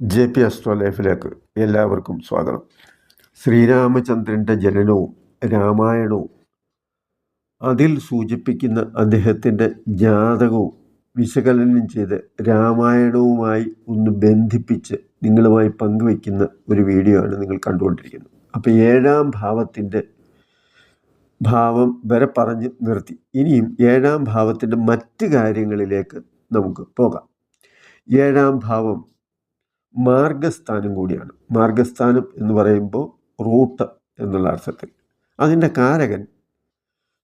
J P astro ലൈഫിലേക്ക് എല്ലാവർക്കും സ്വാഗതം. ശ്രീരാമചന്ദ്രന്റെ ജനനവും രാമായണവും അതിൽ സൂചിപ്പിക്കുന്ന അദ്ദേഹത്തിന്റെ ജാതകവും വിശകലനം ചെയ്ത് രാമായണവുമായി ഒന്ന് ബന്ധിപ്പിച്ച് നിങ്ങളുമായി പങ്കുവയ്ക്കുന്ന ഒരു വീഡിയോ ആണ് നിങ്ങൾ കണ്ടുകൊണ്ടിരിക്കുന്നത്. അപ്പോൾ ഏഴാം ഭാവത്തിന്റെ ഭാവം വരെ പറഞ്ഞ് നിർത്തി. ഇനിയും ഏഴാം ഭാവത്തിന്റെ മറ്റ് കാര്യങ്ങളിലേക്ക് നമുക്ക് പോകാം. ഏഴാം ഭാവം മാർഗസ്ഥാനം കൂടിയാണ്. മാർഗസ്ഥാനം എന്ന് പറയുമ്പോൾ റൂട്ട് എന്നുള്ള അർത്ഥത്തിൽ. അതിന്റെ കാരകൻ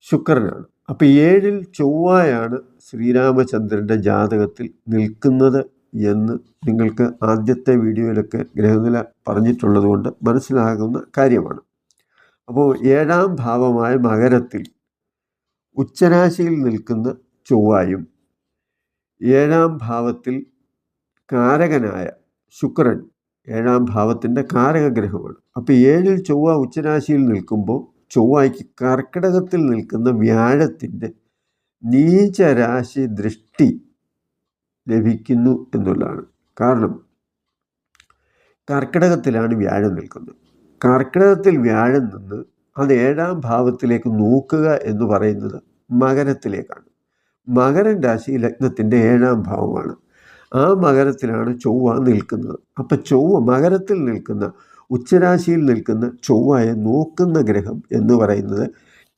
ശുക്രനാണ്. അപ്പോൾ ഏഴിൽ ചൊവ്വായാണ് ശ്രീരാമചന്ദ്രന്റെ ജാതകത്തിൽ നിൽക്കുന്നത് എന്ന് നിങ്ങൾക്ക് ആദ്യത്തെ വീഡിയോയിലൊക്കെ ഗ്രഹനില പറഞ്ഞിട്ടുള്ളത് കൊണ്ട് മനസ്സിലാകുന്ന കാര്യമാണ്. അപ്പോൾ ഏഴാം ഭാവമായ മകരത്തിൽ ഉച്ചരാശിയിൽ നിൽക്കുന്ന ചൊവ്വായും ഏഴാം ഭാവത്തിൽ കാരകനായ ശുക്രൻ ഏഴാം ഭാവത്തിന്റെ കാരകഗ്രഹമാണ്. അപ്പോൾ ഏഴിൽ ചൊവ്വ ഉച്ചരാശിയിൽ നിൽക്കുമ്പോൾ ചൊവ്വയ്ക്ക് കർക്കിടകത്തിൽ നിൽക്കുന്ന വ്യാഴത്തിന്റെ നീചരാശി ദൃഷ്ടി ലഭിക്കുന്നു എന്നുള്ളതാണ്. കാരണം കർക്കിടകത്തിലാണ് വ്യാഴം നിൽക്കുന്നത്. കർക്കിടകത്തിൽ വ്യാഴം നിന്ന് അത് ഏഴാം ഭാവത്തിലേക്ക് നോക്കുക എന്ന് പറയുന്നത് മകരത്തിലേക്കാണ്. മകരൻ രാശി ലഗ്നത്തിന്റെ ഏഴാം ഭാവമാണ്. ആ മകരത്തിലാണ് ചൊവ്വ നിൽക്കുന്നത്. അപ്പം ചൊവ്വ മകരത്തിൽ നിൽക്കുന്ന ഉച്ചരാശിയിൽ നിൽക്കുന്ന ചൊവ്വയെ നോക്കുന്ന ഗ്രഹം എന്ന് പറയുന്നത്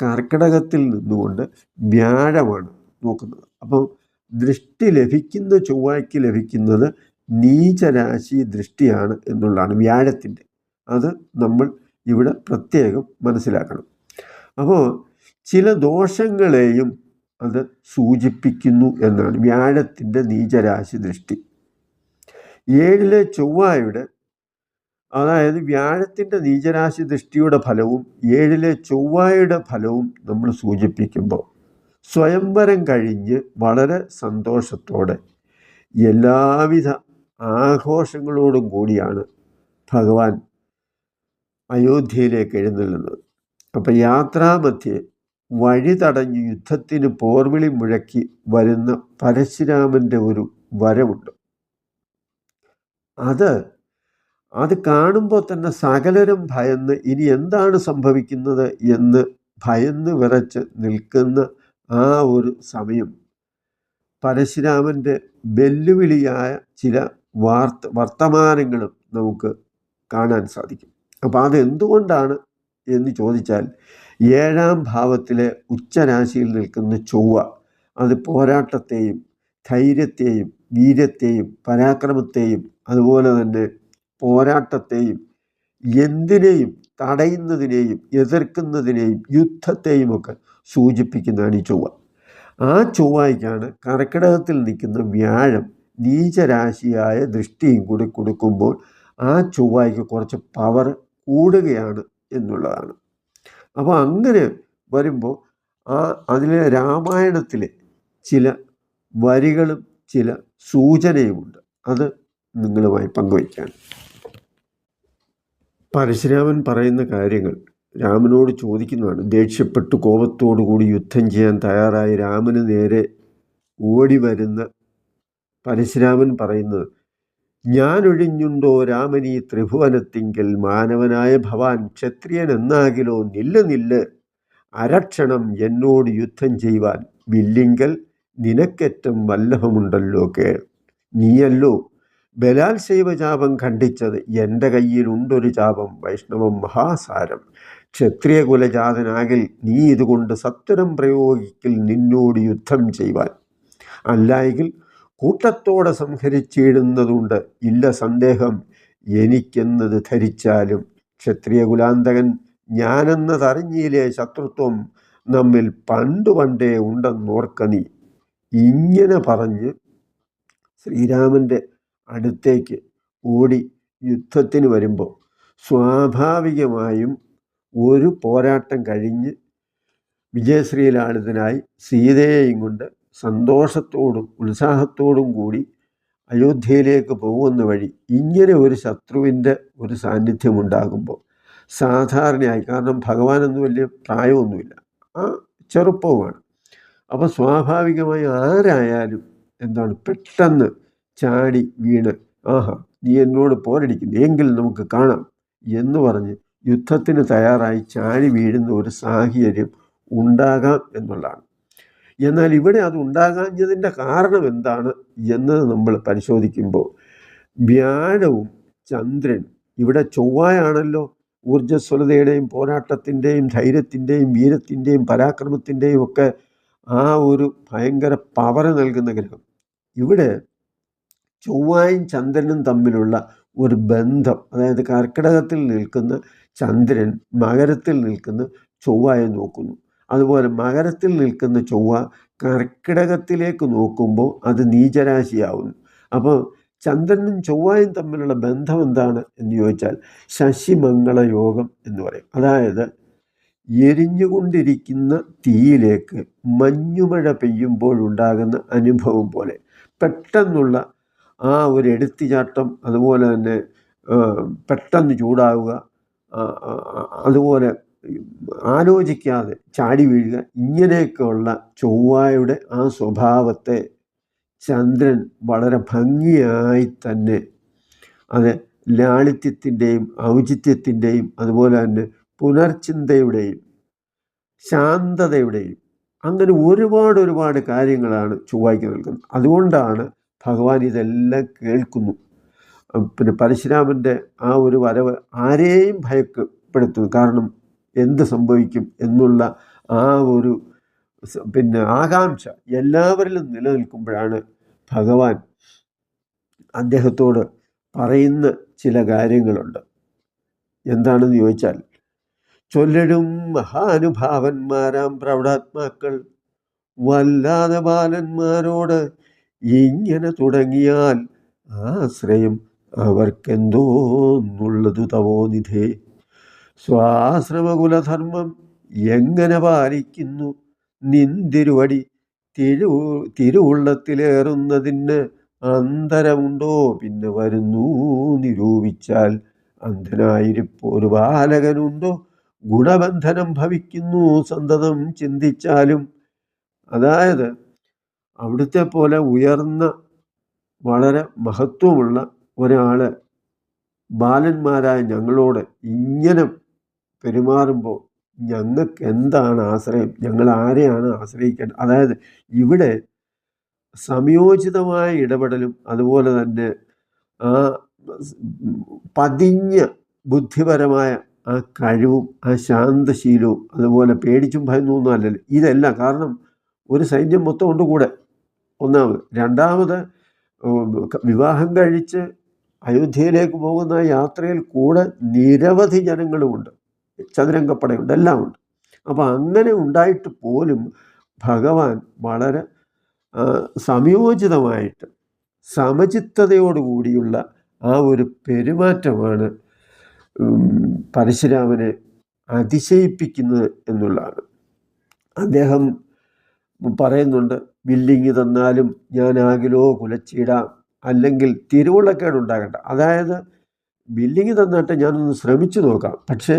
കർക്കിടകത്തിൽ നിന്നുകൊണ്ട് വ്യാഴമാണ് നോക്കുന്നത്. അപ്പം ദൃഷ്ടി ലഭിക്കുന്ന ചൊവ്വയ്ക്ക് ലഭിക്കുന്നത് നീചരാശി ദൃഷ്ടിയാണ് എന്നുള്ളതാണ് വ്യാഴത്തിന്റെ. അത് നമ്മൾ ഇവിടെ പ്രത്യേകം മനസ്സിലാക്കണം. അപ്പോൾ ചില ദോഷങ്ങളെയും അത് സൂചിപ്പിക്കുന്നു എന്നാണ് വ്യാഴത്തിന്റെ നീചരാശി ദൃഷ്ടി. ഏഴിലെ ചൊവ്വായുടെ അതായത് വ്യാഴത്തിന്റെ നീചരാശി ദൃഷ്ടിയുടെ ഫലവും ഏഴിലെ ചൊവ്വായുടെ ഫലവും നമ്മൾ സൂചിപ്പിക്കുമ്പോൾ സ്വയംവരം കഴിഞ്ഞ് വളരെ സന്തോഷത്തോടെ എല്ലാവിധ ആഘോഷങ്ങളോടും കൂടിയാണ് ഭഗവാൻ അയോധ്യയിലേക്ക് എഴുന്നള്ളുന്നത്. അപ്പം യാത്രാമധ്യേ വഴി തടഞ്ഞ് യുദ്ധത്തിന് പോർവിളി മുഴക്കി വരുന്ന പരശുരാമന്റെ ഒരു വരവുണ്ട്. അത് അത് കാണുമ്പോൾ തന്നെ സകലരും ഭയന്ന് ഇനി എന്താണ് സംഭവിക്കുന്നത് എന്ന് ഭയന്ന് വിറച്ച് നിൽക്കുന്ന ആ ഒരു സമയം. പരശുരാമന്റെ വെല്ലുവിളിയായ ചില വാർത്ത വർത്തമാനങ്ങളും നമുക്ക് കാണാൻ സാധിക്കും. അപ്പോൾ അതെന്തുകൊണ്ടാണ് എന്ന് ചോദിച്ചാൽ ഏഴാം ഭാവത്തിലെ ഉച്ചരാശിയിൽ നിൽക്കുന്ന ചൊവ്വ അത് പോരാട്ടത്തെയും ധൈര്യത്തെയും വീര്യത്തെയും പരാക്രമത്തെയും അതുപോലെ തന്നെ പോരാട്ടത്തെയും എന്തിനേയും തടയുന്നതിനെയും എതിർക്കുന്നതിനെയും യുദ്ധത്തെയും ഒക്കെ സൂചിപ്പിക്കുന്നതാണ് ഈ ചൊവ്വ. ആ ചൊവ്വയ്ക്കാണ് കർക്കിടകത്തിൽ നിൽക്കുന്ന വ്യാഴം നീചരാശിയായ ദൃഷ്ടിയും കൂടി കൊടുക്കുമ്പോൾ ആ ചൊവ്വയ്ക്ക് കുറച്ച് പവർ കൂടുകയാണ് എന്നുള്ളതാണ്. അപ്പോൾ അങ്ങനെ വരുമ്പോൾ ആ അതിലെ രാമായണത്തിലെ ചില വരികളും ചില സൂചനയുമുണ്ട്. അത് നിങ്ങളുമായി പങ്കുവയ്ക്കാൻ. പരശുരാമൻ പറയുന്ന കാര്യങ്ങൾ രാമനോട് ചോദിക്കുന്നതാണ്. ദേഷ്യപ്പെട്ട് കോപത്തോടു കൂടി യുദ്ധം ചെയ്യാൻ തയ്യാറായി രാമന് നേരെ ഓടി വരുന്ന പരശുരാമൻ പറയുന്നത് രാമനി രാമനീ ത്രിഭുവനത്തിങ്കൽ? മാനവനായ ഭവാൻ ക്ഷത്രിയൻ എന്നാകിലോ നില്ല് നില്ല്. അരക്ഷണം എന്നോട് യുദ്ധം ചെയ്യുവാൻ. വില്ലിങ്കൽ നിനക്കേറ്റം വല്ലഭമുണ്ടല്ലോ കേൾ. നീയല്ലോ ബലാൽ ശൈവചാപം ഖണ്ഡിച്ചത് എന്റെ കയ്യിലുണ്ടൊരു ചാപം വൈഷ്ണവം മഹാസാരം. ക്ഷത്രിയകുലജാതനാകിൽ നീ ഇതുകൊണ്ട് സത്വരം പ്രയോഗിക്കൽ നിന്നോട് യുദ്ധം ചെയ്യുവാൻ. അല്ലായെങ്കിൽ കൂട്ടത്തോടെ സംഹരിച്ചിടുന്നതുണ്ട്. ഇല്ല സന്ദേഹം. എനിക്കെന്നത് ധരിച്ചാലും ക്ഷത്രിയ കുലാന്തകൻ ഞാനെന്നതറിഞ്ഞിലെ ശത്രുത്വം? നമ്മിൽ പണ്ടു പണ്ടേ ഉണ്ടെന്നോർക്ക നീ. ഇങ്ങനെ പറഞ്ഞ് ശ്രീരാമന്റെ അടുത്തേക്ക് ഓടി യുദ്ധത്തിന് വരുമ്പോൾ സ്വാഭാവികമായും ഒരു പോരാട്ടം കഴിഞ്ഞ് വിജയശ്രീലാളിതനായി സീതയെയും കൊണ്ട് സന്തോഷത്തോടും ഉത്സാഹത്തോടും കൂടി അയോധ്യയിലേക്ക് പോകുന്ന വഴി ഇങ്ങനെ ഒരു ശത്രുവിന്റെ ഒരു സാന്നിധ്യമുണ്ടാകുമ്പോൾ സാധാരണയായി കാരണം ഭഗവാനൊന്നും വലിയ പ്രായമൊന്നുമില്ല ആ ചെറുപ്പവുമാണ്. അപ്പോൾ സ്വാഭാവികമായി ആരായാലും എന്താണ് പെട്ടെന്ന് ചാടി വീണ് ആഹാ നീ എന്നോട് പോരടിക്കുന്നു എങ്കിൽ നമുക്ക് കാണാം എന്ന് പറഞ്ഞ് യുദ്ധത്തിന് തയ്യാറായി ചാടി വീഴുന്ന ഒരു സാഹചര്യം ഉണ്ടാകാം എന്നുള്ളതാണ്. എന്നാൽ ഇവിടെ അത് ഉണ്ടാകാഞ്ഞതിന്റെ കാരണം എന്താണ് എന്നത് നമ്മൾ പരിശോധിക്കുമ്പോൾ വ്യാഴവും ചന്ദ്രൻ ഇവിടെ ചൊവ്വായാണല്ലോ ഊർജസ്വലതയുടെയും പോരാട്ടത്തിന്റെയും ധൈര്യത്തിന്റെയും വീരത്തിന്റെയും പരാക്രമത്തിന്റെയും ഒക്കെ ആ ഒരു ഭയങ്കര പവർ നൽകുന്ന ഗ്രഹം. ഇവിടെ ചൊവ്വായും ചന്ദ്രനും തമ്മിലുള്ള ഒരു ബന്ധം അതായത് കർക്കിടകത്തിൽ നിൽക്കുന്ന ചന്ദ്രൻ മകരത്തിൽ നിൽക്കുന്ന ചൊവ്വായെ നോക്കുന്നു. അതുപോലെ മകരത്തിൽ നിൽക്കുന്ന ചൊവ്വ കർക്കിടകത്തിലേക്ക് നോക്കുമ്പോൾ അത് നീചരാശിയാവുന്നു. അപ്പോൾ ചന്ദ്രനും ചൊവ്വയും തമ്മിലുള്ള ബന്ധം എന്താണ് എന്ന് ചോദിച്ചാൽ ശശിമംഗള യോഗം എന്ന് പറയും. അതായത് എരിഞ്ഞുകൊണ്ടിരിക്കുന്ന തീയിലേക്ക് മഞ്ഞുമഴ പെയ്യുമ്പോഴുണ്ടാകുന്ന അനുഭവം പോലെ. പെട്ടെന്നുള്ള ആ ഒരു എടുത്തുചാട്ടം അതുപോലെ തന്നെ പെട്ടെന്ന് ചൂടാവുക അതുപോലെ ആലോചിക്കാതെ ചാടി വീഴുക ഇങ്ങനെയൊക്കെയുള്ള ചൊവ്വായുടെ ആ സ്വഭാവത്തെ ചന്ദ്രൻ വളരെ ഭംഗിയായി തന്നെ അത് ലാളിത്യത്തിന്റെയും ഔചിത്യത്തിന്റെയും അതുപോലെ തന്നെ പുനർചിന്തയുടെയും ശാന്തതയുടെയും അങ്ങനെ ഒരുപാട് ഒരുപാട് കാര്യങ്ങളാണ് ചൊവ്വായ്ക്ക് നൽകുന്നത്. അതുകൊണ്ടാണ് ഭഗവാൻ ഇതെല്ലാം കേൾക്കുന്നു. പിന്നെ പരശുരാമന്റെ ആ ഒരു വരവ് ആരെയും ഭയപ്പെടുത്തുന്നു. കാരണം എന്ത് സംഭവിക്കും എന്നുള്ള ആ ഒരു പിന്നെ ആകാംക്ഷ എല്ലാവരിലും നിലനിൽക്കുമ്പോഴാണ് ഭഗവാൻ അദ്ദേഹത്തോട് പറയുന്ന ചില കാര്യങ്ങളുണ്ട്. എന്താണെന്ന് ചോദിച്ചാൽ ചൊല്ലടും മഹാനുഭാവന്മാരാം പ്രൗഢാത്മാക്കൾ വല്ലാതെ ബാലന്മാരോട് ഇങ്ങനെ തുടങ്ങിയാൽ ആശ്രയം അവർക്കെന്തോന്നുള്ളതു തവോ നിധേ? സ്വാശ്രമകുലധർമ്മം എങ്ങനെ പാലിക്കുന്നു? നിന്തിരുവടി തിരു തിരുവുള്ളത്തിലേറുന്നതിന് അന്തരമുണ്ടോ? പിന്നെ വരുന്നു നിരൂപിച്ചാൽ അന്ധനായിരിപ്പോ ഒരു ബാലകനുണ്ടോ? ഗുണബന്ധനം ഭവിക്കുന്നു സന്തതം ചിന്തിച്ചാലും. അതായത് അവിടുത്തെ പോലെ ഉയർന്ന വളരെ മഹത്വമുള്ള ഒരാൾ ബാലന്മാരായ ഞങ്ങളോട് ഇങ്ങനെ പെരുമാറുമ്പോൾ ഞങ്ങൾക്ക് എന്താണ് ആശ്രയം? ഞങ്ങൾ ആരെയാണ് ആശ്രയിക്കേണ്ടത് അതായത് ഇവിടെ സംയോജിതമായ ഇടപെടലും അതുപോലെ തന്നെ ആ പതിഞ്ഞ ബുദ്ധിപരമായ ആ കഴിവും ആ ശാന്തശീലവും അതുപോലെ പേടിച്ചും ഭയന്നൊന്നും അല്ലല്ലോ. ഇതല്ല കാരണം ഒരു സൈന്യം മൊത്തം ഉണ്ട് കൂടെ. ഒന്നാമത്. രണ്ടാമത് വിവാഹം കഴിച്ച് അയോധ്യയിലേക്ക് പോകുന്ന യാത്രയിൽ കൂടെ നിരവധി ജനങ്ങളുമുണ്ട്. ചതുരംഗപ്പടയുണ്ട്. എല്ലാം ഉണ്ട്. അപ്പോൾ അങ്ങനെ ഉണ്ടായിട്ട് പോലും ഭഗവാൻ വളരെ സംയോജിതമായിട്ട് സമചിത്തതയോടുകൂടിയുള്ള ആ ഒരു പെരുമാറ്റമാണ് പരശുരാമനെ അതിശയിപ്പിക്കുന്നത് എന്നുള്ളതാണ്. അദ്ദേഹം പറയുന്നുണ്ട് ബില്ലിങ് തന്നാലും ഞാൻ ആകിലോ കുലച്ചിടാം. അല്ലെങ്കിൽ തിരുവുള്ളക്കേട് ഉണ്ടാകണ്ട അതായത് ബില്ലിങ് തന്നിട്ട് ഞാനൊന്ന് ശ്രമിച്ചു നോക്കാം. പക്ഷേ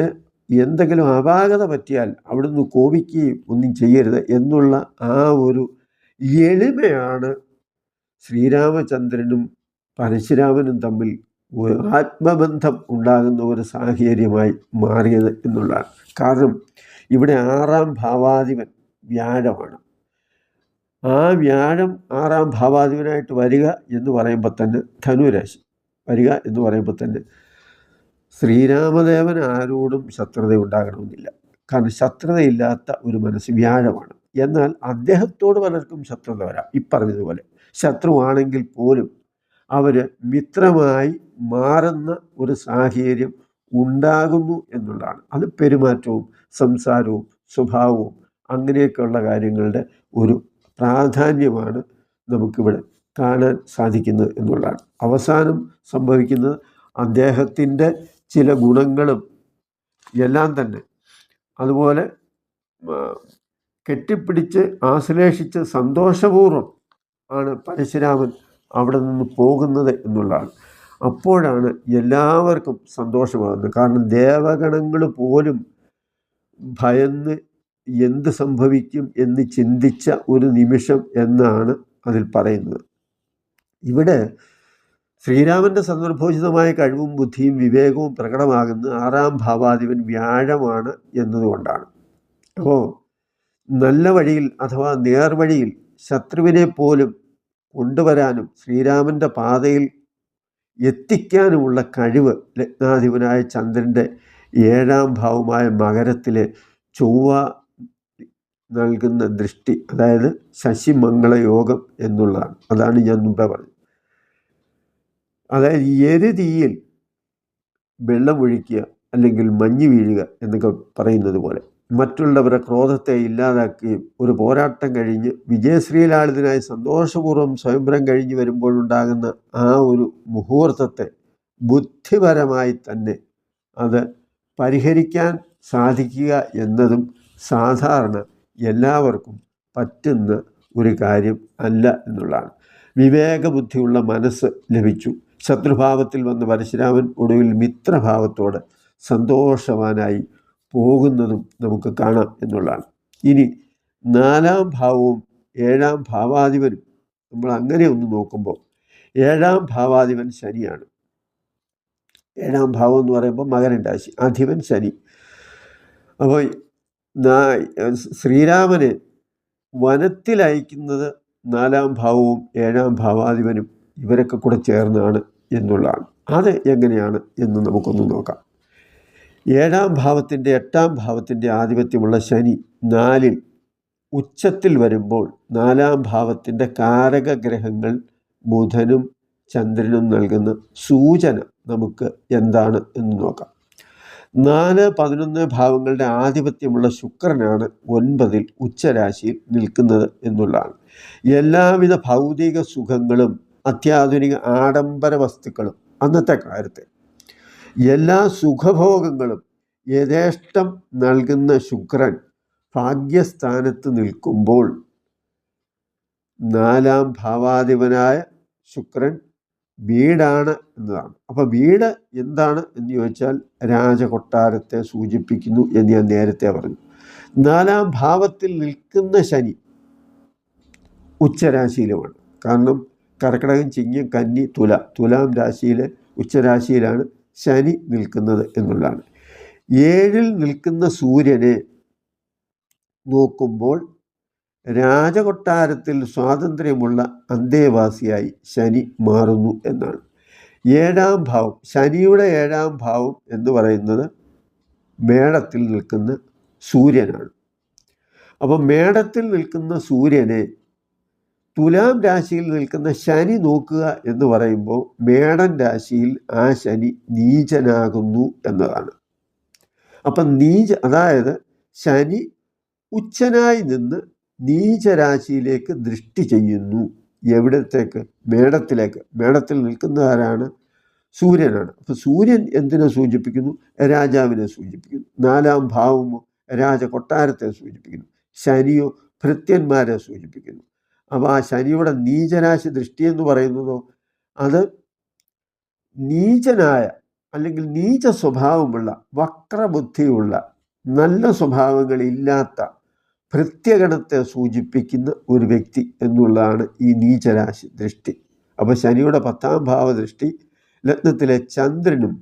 എന്തെങ്കിലും അപാകത പറ്റിയാൽ അവിടുന്ന് കോപിക്കുകയും ഒന്നും ചെയ്യരുത് എന്നുള്ള ആ ഒരു എളിമയാണ് ശ്രീരാമചന്ദ്രനും പരശുരാമനും തമ്മിൽ ആത്മബന്ധം ഉണ്ടാകുന്ന ഒരു സാഹചര്യമായി മാറിയത് എന്നുള്ളതാണ്. കാരണം ഇവിടെ ആറാം ഭാവാധിപൻ വ്യാഴമാണ്. ആ വ്യാഴം ആറാം ഭാവാധിപനായിട്ട് വരിക എന്ന് പറയുമ്പോൾ തന്നെ ധനുരാശി വരിക എന്ന് പറയുമ്പോൾ തന്നെ ശ്രീരാമദേവൻ ആരോടും ശത്രുത ഉണ്ടാകണമെന്നില്ല. കാരണം ശത്രുതയില്ലാത്ത ഒരു മനസ്സ് വ്യാഴമാണ്. എന്നാൽ അദ്ദേഹത്തോട് പലർക്കും ശത്രുത വരാം. ഈ പറഞ്ഞതുപോലെ ശത്രുവാണെങ്കിൽ പോലും അവർ മിത്രമായി മാറുന്ന ഒരു സാഹചര്യം ഉണ്ടാകുന്നു എന്നുള്ളതാണ്. അത് പെരുമാറ്റവും സംസാരവും സ്വഭാവവും അങ്ങനെയൊക്കെയുള്ള കാര്യങ്ങളുടെ ഒരു പ്രാധാന്യമാണ് നമുക്കിവിടെ കാണാൻ സാധിക്കുന്നത് എന്നുള്ളതാണ്. അവസാനം സംഭവിക്കുന്നത് അദ്ദേഹത്തിന്റെ ചില ഗുണങ്ങളും എല്ലാം തന്നെ. അതുപോലെ കെട്ടിപ്പിടിച്ച് ആശ്ലേഷിച്ച് സന്തോഷപൂർവം ആണ് പരശുരാമൻ അവിടെ നിന്ന് പോകുന്നത് എന്നുള്ളതാണ്. അപ്പോഴാണ് എല്ലാവർക്കും സന്തോഷമാകുന്നത്. കാരണം ദേവഗണങ്ങൾ പോലും ഭയന്ന് എന്ത് സംഭവിക്കും എന്ന് ചിന്തിച്ച ഒരു നിമിഷം എന്നാണ് അതിൽ പറയുന്നത്. ഇവിടെ ശ്രീരാമന്റെ സന്ദർഭോചിതമായ കഴിവും ബുദ്ധിയും വിവേകവും പ്രകടമാകുന്ന ആറാം ഭാവാധിപൻ വ്യാഴമാണ് എന്നതുകൊണ്ടാണ്. അപ്പോൾ നല്ല വഴിയിൽ അഥവാ നേർവഴിയിൽ ശത്രുവിനെ പോലും കൊണ്ടുവരാനും ശ്രീരാമന്റെ പാതയിൽ എത്തിക്കാനുമുള്ള കഴിവ് ലഗ്നാധിപനായ ചന്ദ്രന്റെ ഏഴാം ഭാവമായ മകരത്തിലെ ചൊവ്വ നൽകുന്ന ദൃഷ്ടി അതായത് ശശിമംഗളയോഗം എന്നുള്ളതാണ്. അതാണ് ഞാൻ മുമ്പേ പറഞ്ഞത്. അതായത് എരുതീയിൽ വെള്ളമൊഴിക്കുക അല്ലെങ്കിൽ മഞ്ഞ് വീഴുക എന്നൊക്കെ പറയുന്നത് പോലെ മറ്റുള്ളവരുടെ ക്രോധത്തെ ഇല്ലാതാക്കുകയും ഒരു പോരാട്ടം കഴിഞ്ഞ് വിജയശ്രീലാളിതനായി സന്തോഷപൂർവം സ്വയംവരം കഴിഞ്ഞ് വരുമ്പോഴുണ്ടാകുന്ന ആ ഒരു മുഹൂർത്തത്തെ ബുദ്ധിപരമായി തന്നെ അത് പരിഹരിക്കാൻ സാധിക്കുക എന്നതും സാധാരണ എല്ലാവർക്കും പറ്റുന്ന ഒരു കാര്യം അല്ല എന്നുള്ളതാണ്. വിവേകബുദ്ധിയുള്ള മനസ്സ് ലഭിച്ചു. ശത്രുഭാവത്തിൽ വന്ന പരശുരാമൻ ഒടുവിൽ മിത്രഭാവത്തോട് സന്തോഷവാനായി പോകുന്നതും നമുക്ക് കാണാം എന്നുള്ളതാണ്. ഇനി നാലാം ഭാവവും ഏഴാം ഭാവാധിപനും നമ്മൾ അങ്ങനെ ഒന്ന് നോക്കുമ്പോൾ ഏഴാം ഭാവാധിപൻ ശനിയാണ്. ഏഴാം ഭാവം എന്ന് പറയുമ്പോൾ മകരൻ രാശി അധിപൻ ശനി. അപ്പോൾ ശ്രീരാമനെ വനത്തിലയക്കുന്നത് നാലാം ഭാവവും ഏഴാം ഭാവാധിപനും ഇവരൊക്കെ കൂടെ ചേർന്നാണ് എന്നുള്ളതാണ് അത് എങ്ങനെയാണ് എന്ന് നമുക്കൊന്ന് നോക്കാം. ഏഴാം ഭാവത്തിന്റെ എട്ടാം ഭാവത്തിന്റെ ആധിപത്യമുള്ള ശനി നാലിൽ ഉച്ചത്തിൽ വരുമ്പോൾ നാലാം ഭാവത്തിന്റെ കാരകഗ്രഹങ്ങൾ ബുധനും ചന്ദ്രനും നൽകുന്ന സൂചന നമുക്ക് എന്താണ് എന്ന് നോക്കാം. നാല് പതിനൊന്ന് ഭാവങ്ങളുടെ ആധിപത്യമുള്ള ശുക്രനാണ് ഒൻപതിൽ ഉച്ചരാശിയിൽ നിൽക്കുന്നത് എന്നുള്ളതാണ്. എല്ലാവിധ ഭൗതിക സുഖങ്ങളും അത്യാധുനിക ആഡംബര വസ്തുക്കളും അന്നത്തെ കാലത്ത്. എല്ലാ സുഖഭോഗങ്ങളും യഥേഷ്ടം നൽകുന്ന ശുക്രൻ ഭാഗ്യസ്ഥാനത്ത് നിൽക്കുമ്പോൾ നാലാം ഭാവാധിപനായ ശുക്രൻ വീടാണ് എന്നതാണ്. അപ്പോൾ വീട് എന്താണ് എന്ന് ചോദിച്ചാൽ രാജകൊട്ടാരത്തെ സൂചിപ്പിക്കുന്നു എന്ന് ഞാൻ നേരത്തെ പറഞ്ഞു. നാലാം ഭാവത്തിൽ നിൽക്കുന്ന ശനി ഉച്ചരാശിയിലുമാണ്. കാരണം കർക്കിടകം ചിങ്ങം കന്നി തുല. തുലാം രാശിയിലെ ഉച്ചരാശിയിലാണ് ശനി നിൽക്കുന്നത് എന്നുള്ളതാണ്. ഏഴിൽ നിൽക്കുന്ന സൂര്യനെ നോക്കുമ്പോൾ രാജകൊട്ടാരത്തിൽ സ്വാതന്ത്ര്യമുള്ള അന്തേവാസിയായി ശനി മാറുന്നു എന്നാണ്. ഏഴാം ഭാവം ശനിയുടെ ഏഴാം ഭാവം എന്ന് പറയുന്നത് മേടത്തിൽ നിൽക്കുന്ന സൂര്യനാണ്. അപ്പോൾ മേടത്തിൽ നിൽക്കുന്ന സൂര്യനെ തുലാം രാശിയിൽ നിൽക്കുന്ന ശനി നോക്കുക എന്ന് പറയുമ്പോൾ മേടൻ രാശിയിൽ ആ ശനി നീചനാകുന്നു എന്നതാണ്. അപ്പം നീച അതായത് ശനി ഉച്ചനായി നിന്ന് നീചരാശിയിലേക്ക് ദൃഷ്ടി ചെയ്യുന്നു. എവിടത്തേക്ക്? മേടത്തിലേക്ക്. മേടത്തിൽ നിൽക്കുന്നതാരാണ് സൂര്യനാണ്. അപ്പോൾ സൂര്യൻ എന്തിനെ സൂചിപ്പിക്കുന്നു? രാജാവിനെ സൂചിപ്പിക്കുന്നു. നാലാം ഭാവമോ? രാജ കൊട്ടാരത്തെ സൂചിപ്പിക്കുന്നു. ശനിയോ ഭൃത്യന്മാരെ സൂചിപ്പിക്കുന്നു. അപ്പോൾ ആ ശനിയുടെ നീചനാശി ദൃഷ്ടി എന്ന് പറയുന്നതോ അത് നീചനായ അല്ലെങ്കിൽ നീച സ്വഭാവമുള്ള വക്രബുദ്ധിയുള്ള നല്ല സ്വഭാവങ്ങളില്ലാത്ത ഭൃത്യഗണത്തെ സൂചിപ്പിക്കുന്ന ഒരു വ്യക്തി എന്നുള്ളതാണ് ഈ നീചരാശി ദൃഷ്ടി. അപ്പോൾ ശനിയുടെ പത്താം ഭാവ ദൃഷ്ടി ലഗ്നത്തിലെ ചന്ദ്രനും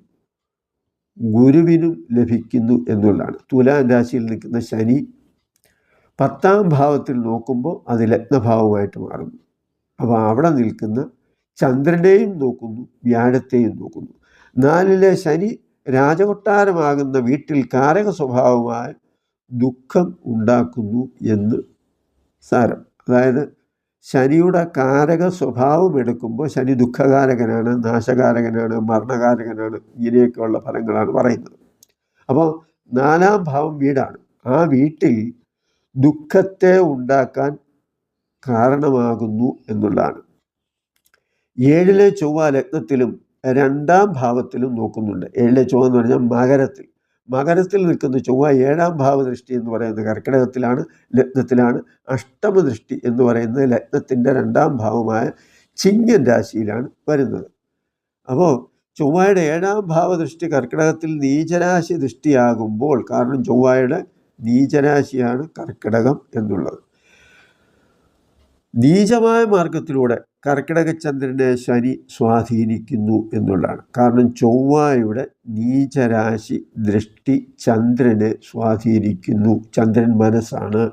ഗുരുവിനും ലഭിക്കുന്നു എന്നുള്ളതാണ്. തുലാം രാശിയിൽ നിൽക്കുന്ന ശനി പത്താം ഭാവത്തിൽ നോക്കുമ്പോൾ അത് ലഗ്നഭാവമായിട്ട് മാറുന്നു. അപ്പോൾ അവിടെ നിൽക്കുന്ന ചന്ദ്രനെയും നോക്കുന്നു വ്യാഴത്തെയും നോക്കുന്നു. നാലിലെ ശനി രാജകൊട്ടാരമാകുന്ന വീട്ടിൽ കാരക സ്വഭാവമായ ദുഃഖം ഉണ്ടാക്കുന്നു എന്ന് സാരം. അതായത് ശനിയുടെ കാരക സ്വഭാവം എടുക്കുമ്പോൾ ശനി ദുഃഖകാരകനാണ് നാശകാരകനാണ് മരണകാരകനാണ് ഇങ്ങനെയൊക്കെയുള്ള ഫലങ്ങളാണ് പറയുന്നത്. അപ്പോൾ നാലാം ഭാവം വീടാണ്. ആ വീട്ടിൽ ദുഃഖത്തെ ഉണ്ടാക്കാൻ കാരണമാകുന്നു എന്നുള്ളതാണ്. ഏഴിലെ ചൊവ്വ ലഗ്നത്തിലും രണ്ടാം ഭാവത്തിലും നോക്കുന്നുണ്ട്. ഏഴിലെ ചൊവ്വ എന്ന് പറഞ്ഞാൽ മകരത്തിൽ. മകരത്തിൽ നിൽക്കുന്ന ചൊവ്വ ഏഴാം ഭാവദൃഷ്ടി എന്ന് പറയുന്നത് കർക്കിടകത്തിലാണ് ലഗ്നത്തിലാണ് അഷ്ടമ ദൃഷ്ടി എന്ന് പറയുന്നത് ലഗ്നത്തിന്റെ രണ്ടാം ഭാവമായ ചിങ്ങൻ രാശിയിലാണ് വരുന്നത്. അപ്പോൾ ചൊവ്വയുടെ ഏഴാം ഭാവദൃഷ്ടി കർക്കിടകത്തിൽ നീചരാശി ദൃഷ്ടിയാകുമ്പോൾ കാരണം ചൊവ്വയുടെ നീചരാശിയാണ് കർക്കിടകം എന്നുള്ളത്. നീചമായ മാർഗത്തിലൂടെ കർക്കിടക ചന്ദ്രനെ ശനി സ്വാധീനിക്കുന്നു എന്നുള്ളതാണ്. കാരണം ചൊവ്വയുടെ നീചരാശി ദൃഷ്ടി ചന്ദ്രനെ സ്വാധീനിക്കുന്നു ചന്ദ്രൻ മനസ്സാണ്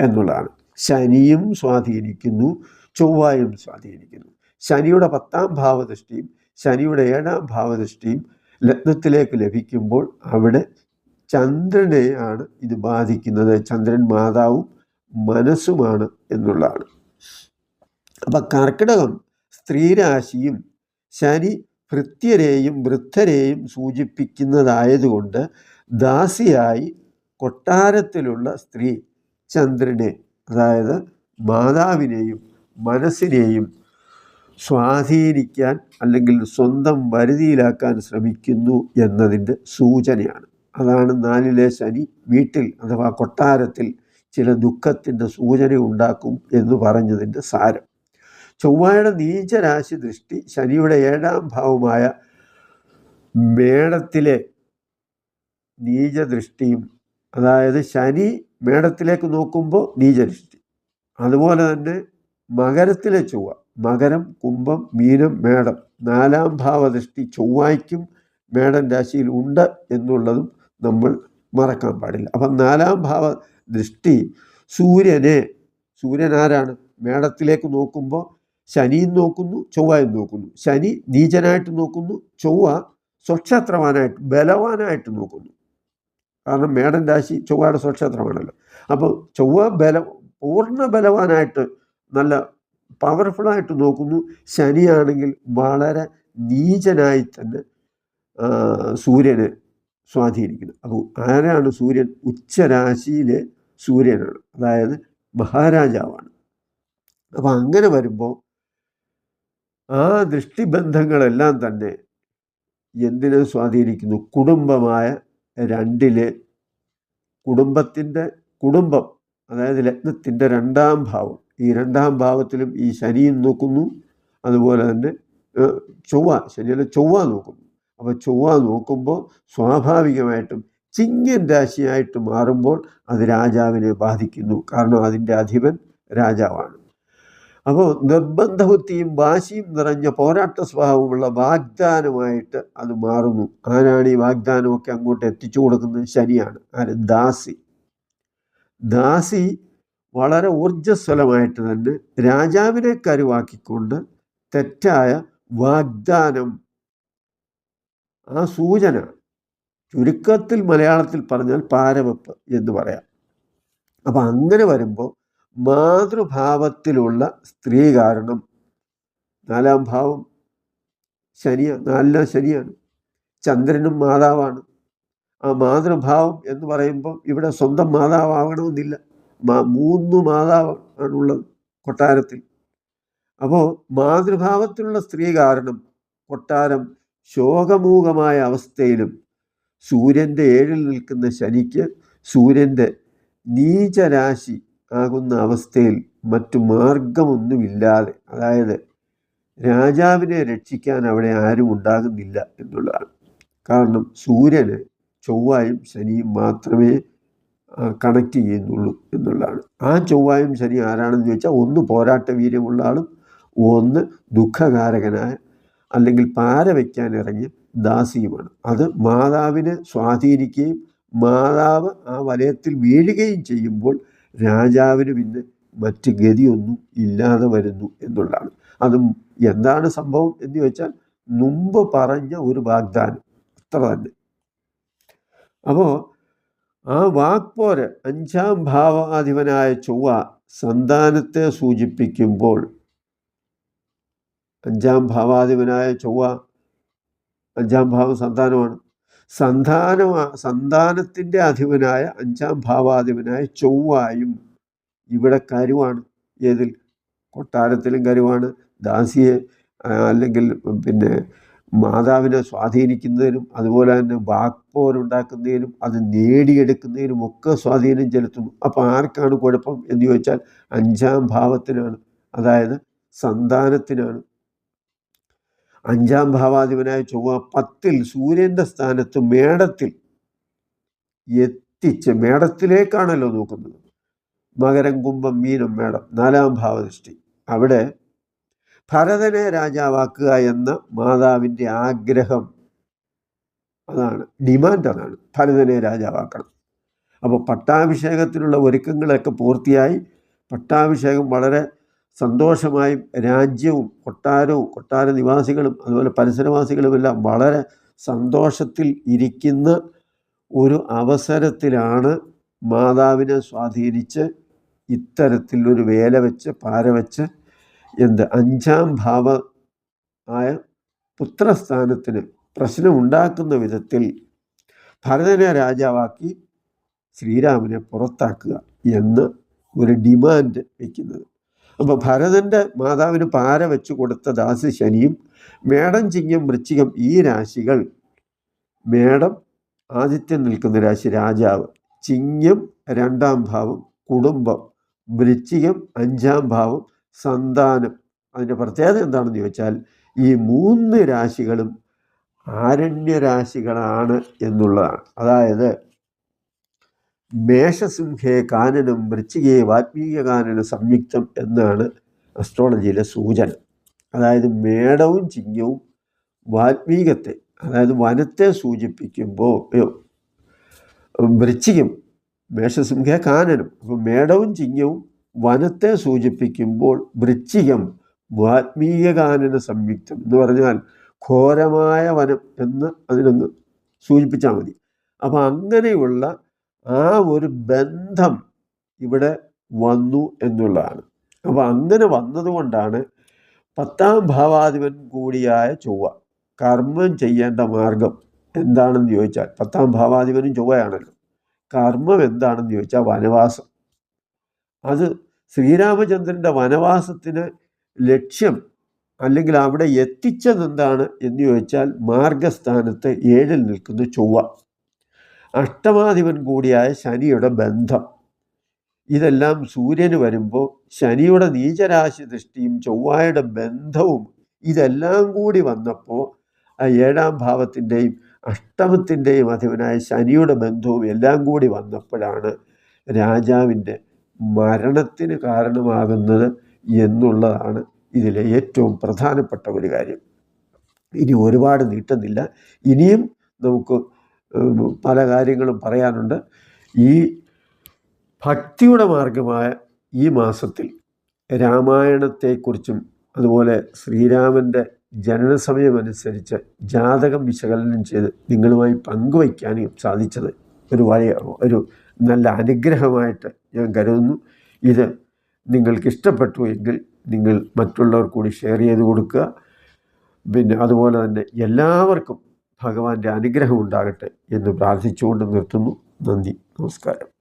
എന്നുള്ളതാണ്. ശനിയും സ്വാധീനിക്കുന്നു ചൊവ്വായും സ്വാധീനിക്കുന്നു. ശനിയുടെ പത്താം ഭാവദൃഷ്ടിയും ശനിയുടെ ഏഴാം ഭാവദൃഷ്ടിയും ലഗ്നത്തിലേക്ക് ലഭിക്കുമ്പോൾ അവിടെ ചന്ദ്രനെയാണ് ഇത് ബാധിക്കുന്നത്. ചന്ദ്രൻ മാതാവും മനസ്സുമാണ് എന്നുള്ളതാണ്. അപ്പം കർക്കിടകം സ്ത്രീരാശിയും ശനി ഭൃത്യരെയും വൃദ്ധരെയും സൂചിപ്പിക്കുന്നതായതുകൊണ്ട് ദാസിയായി കൊട്ടാരത്തിലുള്ള സ്ത്രീ ചന്ദ്രനെ അതായത് മാതാവിനെയും മനസ്സിനെയും സ്വാധീനിക്കാൻ അല്ലെങ്കിൽ സ്വന്തം വരുതിയിലാക്കാൻ ശ്രമിക്കുന്നു എന്നതിന്റെ സൂചനയാണ്. അതാണ് നാലിലെ ശനി. വീട്ടിൽ അഥവാ കൊട്ടാരത്തിൽ ചില ദുഃഖത്തിന്റെ സൂചന ഉണ്ടാക്കും എന്ന് പറഞ്ഞതിന്റെ സാരം. ചൊവ്വയുടെ നീചരാശി ദൃഷ്ടി ശനിയുടെ ഏഴാം ഭാവമായ മേടത്തിലെ നീചദൃഷ്ടിയും അതായത് ശനി മേടത്തിലേക്ക് നോക്കുമ്പോൾ നീചദൃഷ്ടി. അതുപോലെ തന്നെ മകരത്തിലെ ചൊവ്വ മകരം കുംഭം മീനം മേടം. നാലാം ഭാവദൃഷ്ടി ചൊവ്വായ്ക്കും മേടം രാശിയിൽ ഉണ്ട് എന്നുള്ളതും നമ്മൾ മറക്കാൻ പാടില്ല. അപ്പം നാലാം ഭാവ ദൃഷ്ടി സൂര്യനെ സൂര്യൻ ആരാണ്? മേടത്തിലേക്ക് നോക്കുമ്പോൾ ശനിയും നോക്കുന്നു ചൊവ്വയും നോക്കുന്നു. ശനി നീചനായിട്ട് നോക്കുന്നു ചൊവ്വ സ്വക്ഷേത്രവാനായിട്ട് ബലവാനായിട്ട് നോക്കുന്നു. കാരണം മേടൻ രാശി ചൊവ്വയുടെ സ്വക്ഷേത്രമാണല്ലോ. അപ്പോൾ ചൊവ്വ ബല പൂർണ ബലവാനായിട്ട് നല്ല പവർഫുള്ളായിട്ട് നോക്കുന്നു. ശനിയാണെങ്കിൽ വളരെ നീചനായി തന്നെ സൂര്യനെ സ്വാധീനിക്കുന്നു അപ്പോൾ ആരാണ് സൂര്യൻ? ഉച്ചരാശിയിലെ സൂര്യനാണ്. അതായത് മഹാരാജാവാണ്. അപ്പോൾ അങ്ങനെ വരുമ്പോൾ ആ ദൃഷ്ടിബന്ധങ്ങളെല്ലാം തന്നെ എന്തിനെ സ്വാധീനിക്കുന്നു? കുടുംബമായ രണ്ടിലെ കുടുംബത്തിന്റെ കുടുംബം അതായത് ലഗ്നത്തിന്റെ രണ്ടാം ഭാവം. ഈ രണ്ടാം ഭാവത്തിലും ഈ ശനിയും നോക്കുന്നു. അതുപോലെ തന്നെ ചൊവ്വ ശനിയുടെ ചൊവ്വ നോക്കുന്നു. അപ്പോൾ ചൊവ്വ നോക്കുമ്പോൾ സ്വാഭാവികമായിട്ടും ചിങ്ങൻ രാശിയായിട്ട് മാറുമ്പോൾ അത് രാജാവിനെ ബാധിക്കുന്നു. കാരണം അതിന്റെ അധിപൻ രാജാവാണ്. അപ്പോൾ നിർബന്ധബുദ്ധിയും വാശിയും നിറഞ്ഞ പോരാട്ട സ്വഭാവമുള്ള വാഗ്ദാനമായിട്ട് അത് മാറുന്നു. ആരാണ് ഈ വാഗ്ദാനമൊക്കെ അങ്ങോട്ട് എത്തിച്ചു കൊടുക്കുന്നത്? ശനിയാണ്. ആര്? ദാസി. ദാസി വളരെ ഊർജസ്വലമായിട്ട് തന്നെ രാജാവിനെ കരുവാക്കിക്കൊണ്ട് തെറ്റായ വാഗ്ദാനം ആ സൂചന ചുരുക്കത്തിൽ മലയാളത്തിൽ പറഞ്ഞാൽ പാരവെപ്പ് എന്ന് പറയാം. അപ്പം അങ്ങനെ വരുമ്പോൾ മാതൃഭാവത്തിലുള്ള സ്ത്രീ കാരണം നാലാം ഭാവം ശനിയ നാലാം ശനിയാണ് ചന്ദ്രനും മാതാവാണ്. ആ മാതൃഭാവം എന്ന് പറയുമ്പോൾ ഇവിടെ സ്വന്തം മാതാവാകണമെന്നില്ല. മാ- മൂന്ന് മാതാവ് ആണുള്ളത് കൊട്ടാരത്തിൽ. അപ്പോൾ മാതൃഭാവത്തിലുള്ള സ്ത്രീ കാരണം കൊട്ടാരം ശോകമൂകമായ അവസ്ഥയിലും സൂര്യന്റെ ഏഴിൽ നിൽക്കുന്ന ശനിക്ക് സൂര്യന്റെ നീചരാശി ആകുന്ന അവസ്ഥയിൽ മറ്റു മാർഗമൊന്നുമില്ലാതെ അതായത് രാജാവിനെ രക്ഷിക്കാൻ അവിടെ ആരും ഉണ്ടാകുന്നില്ല എന്നുള്ളതാണ്. കാരണം സൂര്യന് ചൊവ്വായും ശനിയും മാത്രമേ കണക്ട് ചെയ്യുന്നുള്ളൂ എന്നുള്ളതാണ്. ആ ചൊവ്വായും ശനി ആരാണെന്ന് ചോദിച്ചാൽ ഒന്ന് പോരാട്ട വീര്യമുള്ള ആളും ഒന്ന് ദുഃഖകാരകനായ അല്ലെങ്കിൽ പാര വയ്ക്കാൻ ഇറങ്ങിയ ദാസിയുമാണ്. അത് മാതാവിനെ സ്വാധീനിക്കുകയും മാതാവ് ആ വലയത്തിൽ വീഴുകയും ചെയ്യുമ്പോൾ രാജാവിന് പിന്നെ മറ്റ് ഗതിയൊന്നും ഇല്ലാതെ വരുന്നു എന്നുള്ളതാണ്. അതും എന്താണ് സംഭവം എന്ന് വെച്ചാൽ മുമ്പ് പറഞ്ഞ ഒരു വാഗ്ദാനം. അത്ര തന്നെ. അപ്പോൾ ആ വാക്പോര് അഞ്ചാം ഭാവാധിപനായ ചൊവ്വ സന്താനത്തെ സൂചിപ്പിക്കുമ്പോൾ അഞ്ചാം ഭാവാധിപനായ ചൊവ്വ അഞ്ചാം ഭാവം സന്താനമാണ്. സന്താന സന്താനത്തിന്റെ അധിപനായ അഞ്ചാം ഭാവാധിപനായ ചൊവ്വായും ഇവിടെ കരുവാണ്. ഏതിൽ? കൊട്ടാരത്തിലും കരുവാണ്. ദാസിയെ അല്ലെങ്കിൽ പിന്നെ മാതാവിനെ സ്വാധീനിക്കുന്നതിനും അതുപോലെ തന്നെ വാക്പോരുണ്ടാക്കുന്നതിനും അത് നേടിയെടുക്കുന്നതിനും ഒക്കെ സ്വാധീനം ചെലുത്തുന്നു. അപ്പോൾ ആർക്കാണ് കുഴപ്പം എന്ന് ചോദിച്ചാൽ അഞ്ചാം ഭാവത്തിനാണ്. അതായത് സന്താനത്തിനാണ്. അഞ്ചാം ഭാവാധിപനായ ചൊവ്വ പത്തിൽ സൂര്യന്റെ സ്ഥാനത്ത് മേടത്തിൽ എത്തിച്ച് മേടത്തിലേക്കാണല്ലോ നോക്കുന്നത്. മകരം കുംഭം മീനം മേടം നാലാം ഭാവദൃഷ്ടി. അവിടെ ഭരതനെ രാജാവാക്കുക എന്ന മാതാവിന്റെ ആഗ്രഹം അതാണ് ഡിമാൻഡ് അതാണ്. ഭരതനെ രാജാവാക്കണം. അപ്പോൾ പട്ടാഭിഷേകത്തിനുള്ള ഒരുക്കങ്ങളൊക്കെ പൂർത്തിയായി. പട്ടാഭിഷേകം വളരെ സന്തോഷമായും രാജ്യവും കൊട്ടാരവും കൊട്ടാര നിവാസികളും അതുപോലെ പരിസരവാസികളുമെല്ലാം വളരെ സന്തോഷത്തിൽ ഇരിക്കുന്ന ഒരു അവസരത്തിലാണ് മാതാവിനെ സ്വാധീനിച്ച് ഇത്തരത്തിൽ ഒരു വേല വെച്ച് പാര വെച്ച് എന്ത് അഞ്ചാം ഭാവ ആയ പുത്രസ്ഥാനത്തിന് പ്രശ്നമുണ്ടാക്കുന്ന വിധത്തിൽ ഭരതനെ രാജാവാക്കി ശ്രീരാമനെ പുറത്താക്കുക എന്ന് ഒരു ഡിമാൻഡ് വയ്ക്കുന്നത് അപ്പോൾ ഭരതന്റെ മാതാവിന് പാര വെച്ച് കൊടുത്ത ദാസി ശനിയും മേടം ചിങ്ങം വൃശ്ചികം ഈ രാശികൾ മേടം ആദിത്യം നിൽക്കുന്ന രാശി രാജാവ് ചിങ്ങം രണ്ടാം ഭാവം കുടുംബം വൃശ്ചികം അഞ്ചാം ഭാവം സന്താനം. അതിന്റെ പ്രത്യേകത എന്താണെന്ന് ചോദിച്ചാൽ ഈ മൂന്ന് രാശികളും ആരണ്യരാശികളാണ് എന്നുള്ളതാണ്. അതായത് മേഷസിംഹേ കാനനം വൃശ്ചികേ വാത്മീക കാനന സംയുക്തം എന്നാണ് അസ്ട്രോളജിയിലെ സൂചന. അതായത് മേടവും ചിങ്ങവും വാത്മീകത്തെ അതായത് വനത്തെ സൂചിപ്പിക്കുമ്പോൾ വൃശ്ചികം മേഷസിംഹ കാനനം അപ്പോൾ മേടവും ചിങ്ങവും വനത്തെ സൂചിപ്പിക്കുമ്പോൾ വൃശ്ചികം വാത്മീക കാനന സംയുക്തം എന്ന് പറഞ്ഞാൽ ഘോരമായ വനം എന്ന് അതിനൊന്ന് സൂചിപ്പിച്ചാൽ മതി. അപ്പോൾ അങ്ങനെയുള്ള ആ ഒരു ബന്ധം ഇവിടെ വന്നു എന്നുള്ളതാണ്. അപ്പോൾ അങ്ങനെ വന്നതുകൊണ്ടാണ് പത്താം ഭാവാധിപൻ കൂടിയായ ചൊവ്വ കർമ്മം ചെയ്യേണ്ട മാർഗം എന്താണെന്ന് ചോദിച്ചാൽ പത്താം ഭാവാധിപനും ചൊവ്വയാണല്ലോ. കർമ്മം എന്താണെന്ന് ചോദിച്ചാൽ വനവാസം. അത് ശ്രീരാമചന്ദ്രന്റെ വനവാസത്തിന് ലക്ഷ്യം അല്ലെങ്കിൽ അവിടെ എത്തിച്ചതെന്താണ് എന്ന് ചോദിച്ചാൽ മാർഗസ്ഥാനത്ത് ഏഴിൽ നിൽക്കുന്ന ചൊവ്വ. അഷ്ടമാധിപൻ കൂടിയായ ശനിയുടെ ബന്ധം. ഇതെല്ലാം സൂര്യന് വരുമ്പോൾ ശനിയുടെ നീചരാശി ദൃഷ്ടിയും ചൊവ്വായുടെ ബന്ധവും ഇതെല്ലാം കൂടി വന്നപ്പോൾ ആ ഏഴാം ഭാവത്തിന്റെയും അഷ്ടമത്തിന്റെയും അധിപനായ ശനിയുടെ ബന്ധവും എല്ലാം കൂടി വന്നപ്പോഴാണ് രാജാവിന്റെ മരണത്തിന് കാരണമാകുന്നത് എന്നുള്ളതാണ് ഇതിലെ ഏറ്റവും പ്രധാനപ്പെട്ട ഒരു കാര്യം. ഇനി ഒരുപാട് നീട്ടുന്നില്ല. ഇനിയും നമുക്ക് പല കാര്യങ്ങളും പറയാനുണ്ട്. ഈ ഭക്തിയുടെ മാർഗമായ ഈ മാസത്തിൽ രാമായണത്തെക്കുറിച്ചും അതുപോലെ ശ്രീരാമന്റെ ജനനസമയമനുസരിച്ച് ജാതകം വിശകലനം ചെയ്ത് നിങ്ങളുമായി പങ്കുവയ്ക്കാനും സാധിച്ചത് ഒരു വലിയ ഒരു നല്ല അനുഗ്രഹമായിട്ട് ഞാൻ കരുതുന്നു. ഇത് നിങ്ങൾക്ക് ഇഷ്ടപ്പെട്ടു എങ്കിൽ നിങ്ങൾ മറ്റുള്ളവർ കൂടി ഷെയർ ചെയ്ത് കൊടുക്കുക. പിന്നെ അതുപോലെ തന്നെ എല്ലാവർക്കും ഭഗവാന്റെ അനുഗ്രഹം ഉണ്ടാകട്ടെ എന്ന് പ്രാർത്ഥിച്ചുകൊണ്ട് നിർത്തുന്നു. നന്ദി. നമസ്കാരം.